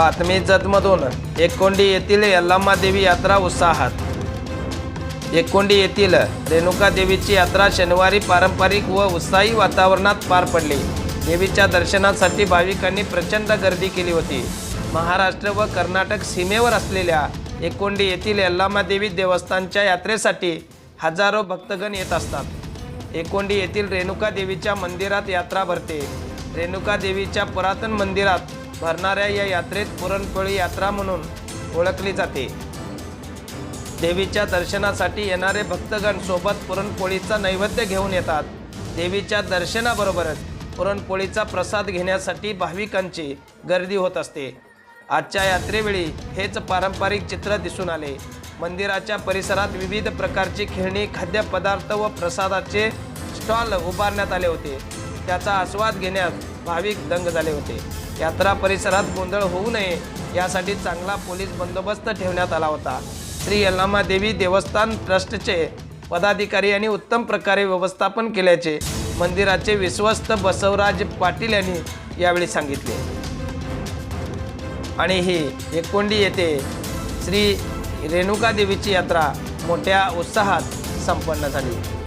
बातमी जतमधून एकोंडी येथील यल्लामा देवी यात्रा उत्साहात. एकोंडी येथील रेणुका देवीची यात्रा शनिवारी पारंपरिक व उत्साही वातावरणात पार पडली. देवीच्या दर्शनासाठी भाविकांनी प्रचंड गर्दी केली होती. महाराष्ट्र व कर्नाटक सीमेवर असलेल्या एकोंडी येथील यल्लामा देवी देवस्थानच्या यात्रेसाठी हजारो भक्तगण येत असतात. एकोंडी येथील रेणुका देवीच्या मंदिरात यात्रा भरते. रेणुका देवीच्या पुरातन मंदिरात भरणाऱ्या या यात्रेत पुरणपोळी यात्रा म्हणून ओळखली जाते. देवीच्या दर्शनासाठी येणारे भक्तगण सोबत पुरणपोळीचा नैवेद्य घेऊन येतात. देवीच्या दर्शनाबरोबरच पुरणपोळीचा प्रसाद घेण्यासाठी भाविकांची गर्दी होत असते. आजच्या यात्रेवेळी हेच पारंपरिक चित्र दिसून आले. मंदिराच्या परिसरात विविध प्रकारची खेळणी खाद्यपदार्थ व प्रसादाचे स्टॉल उभारण्यात आले होते. त्याचा आस्वाद घेण्यास भाविक दंग झाले होते. यात्रा परिसरात गोंधळ होऊ नये यासाठी चांगला पोलीस बंदोबस्त ठेवण्यात आला होता. श्री यल्लामा देवी देवस्थान ट्रस्टचे पदाधिकारी यांनी उत्तम प्रकारे व्यवस्थापन केल्याचे मंदिराचे विश्वस्त बसवराज पाटील यांनी यावेळी सांगितले. आणि ही एकोंडी येथे श्री रेणुका देवीची यात्रा मोठ्या उत्साहात संपन्न झाली.